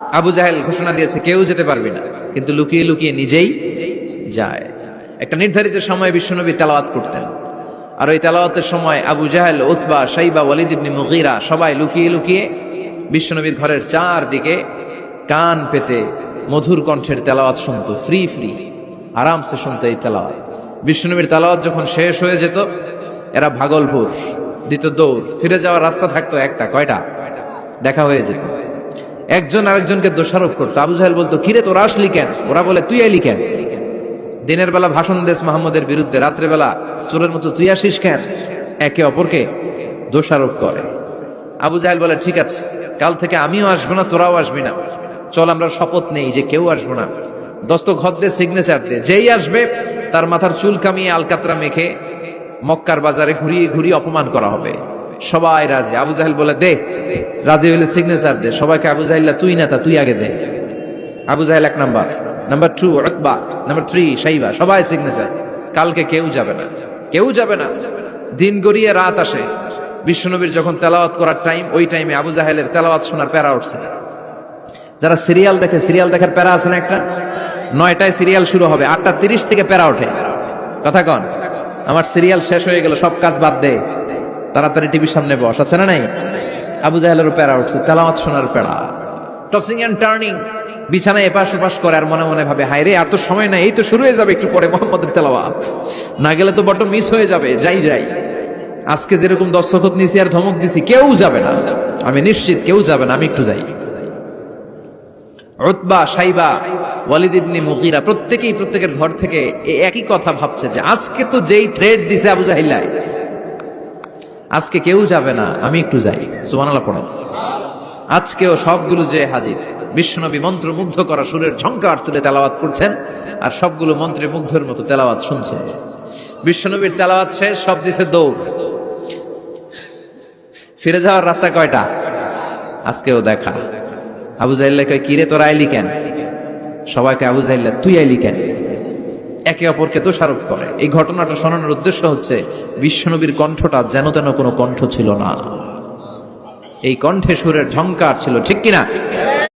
আবু জাহেল ঘোষণা দিয়েছে, কেউ যেতে পারবে না। কিন্তু লুকিয়ে লুকিয়ে নিজেই যায়। একটা নির্ধারিত সময়ে বিশ্বনবী তেলাওয়াত করতেন। আর ওই তেলাওয়াতের সময় আবু জাহেল, উতবা সাইবা ওয়ালিদ ইবনে মুগিরা সবাই লুকিয়ে লুকিয়ে বিশ্বনবীর ঘরের চারদিকে কান পেতে মধুর কণ্ঠের তেলাওয়াত শুনতো। Free free. আরামসে শুনতো এই তেলাওয়াত। বিশ্বনবীর তেলাওয়াত যখন শেষ হয়ে যেত, এরা ভাগলপুর দিত দৌড়, ফিরে যাওয়ার রাস্তা থাকতো একটা, কয়টা? দেখা হয়ে যেত। একজন আরেকজনকে দোষারোপ করতো। আবু জাহেল বলতো, কিরে তোরা আসলি কেন? ওরা বলে, তুই এলি কেন? দিনের বেলা ভাষণ দেশ মোহাম্মদের বিরুদ্ধে রাত্রেবেলা চোরের মতো তুই আসিস কেন? একে অপরকে দোষারোপ করে। আবু জাহেল বলে, ঠিক আছে, কাল থেকে আমিও আসব না, তোরাও আসবি না। চল, আমরা শপথ নেই যে কেউ আসব না। দস্ত, ঘর দে সিগনেচার দে। যেই আসবে, তার মাথার চুল কামিয়ে আলকাতরা মেখে মক্কার বাজারে ঘুরিয়ে ঘুরিয়ে অপমান করা হবে। সবাই রাজি। আবু জাহেল বলে, দে, রাজি হইলে সিগনেচার দে। সবাইকে, আবু জাহিল্লা তুই না তা, তুই আগে দে। আবু জাহেল এক নাম্বার। নাম্বার টু রকবা নাম্বার থ্রি সাইবা। সবাই সিগনেচার কালকে কেউ যাবে না। কেউ যাবে না। দিন গড়িয়ে রাত আসে। বিশ্বনবীর যখন তেলাওয়াত করার টাইম ওই টাইমে আবু জাহেলের তেলাওয়াত শোনার প্যারা উঠছে যারা সিরিয়াল দেখে, সিরিয়াল দেখার প্যারা আছে না একটা? নয়টায় সিরিয়াল শুরু হবে। আটটা তিরিশ থেকে প্যারা ওঠে। কথা কন। আমার সিরিয়াল শেষ হয়ে গেল সব কাজ বাদ দে। তাড়াতাড়ি টিভির সামনে বস, আছে না নাই? আবু জাহেলেরও প্যারা উঠছে, তেলাওয়াত শোনার প্যারা। টসিং অ্যান্ড টার্নিং বিছানায় এপাশ ওপাশ করে আর মনে মনে ভাবে হায় রে আর তো সময় নাই, এই তো শুরু হয়ে যাবে একটু পরে মোহাম্মদের তেলাওয়াত। না গেলে তো বড্ড মিস হয়ে যাবে, যাই যাই। আজকে যেরকম দর্শকত নিছি আর ধমক দিছি, কেউ যাবে না। আমি নিশ্চিত কেউ যাবে না, আমি একটু যাই। উতবা, সাইবা, ওয়ালিদ ইবনে মুগিরা প্রত্যেকেই প্রত্যেকের ঘর থেকে একই কথা ভাবছে যে, আজকে তো যেই থ্রেড দিছে আবু জাহিল্লায় আজকে কেউ যাবে না, আমি একটু যাই। সুবহানাল্লাহ পড়ো। আজকেও সবগুলো যে হাজির, বিশ্বনবী মন্ত্র মুগ্ধ করা সুরের ঝঙ্কার তুলে তেলাওয়াত করছেন, আর সবগুলো মন্ত্রে মুগ্ধের মতো তেলাওয়াত শুনছেন। বিশ্বনবীর তেলাওয়াত শেষ, সব দিছে দৌড়। ফিরে যাওয়ার রাস্তা কয়টা? আজকেও দেখা। আবু জাইল্লা কিরে, তোরা আইলি কেন? সবাইকে আবু জাইল্লা তুই আইলি কেন? একে অপরকে দোষারোপ করে। এই ঘটনাটা শোনানোর উদ্দেশ্য হচ্ছে, বিশ্বনবীর কণ্ঠটা যেন তেন কোনো কণ্ঠ ছিল না। এই কণ্ঠে সুরের ঝঙ্কার ছিল, ঠিক কিনা?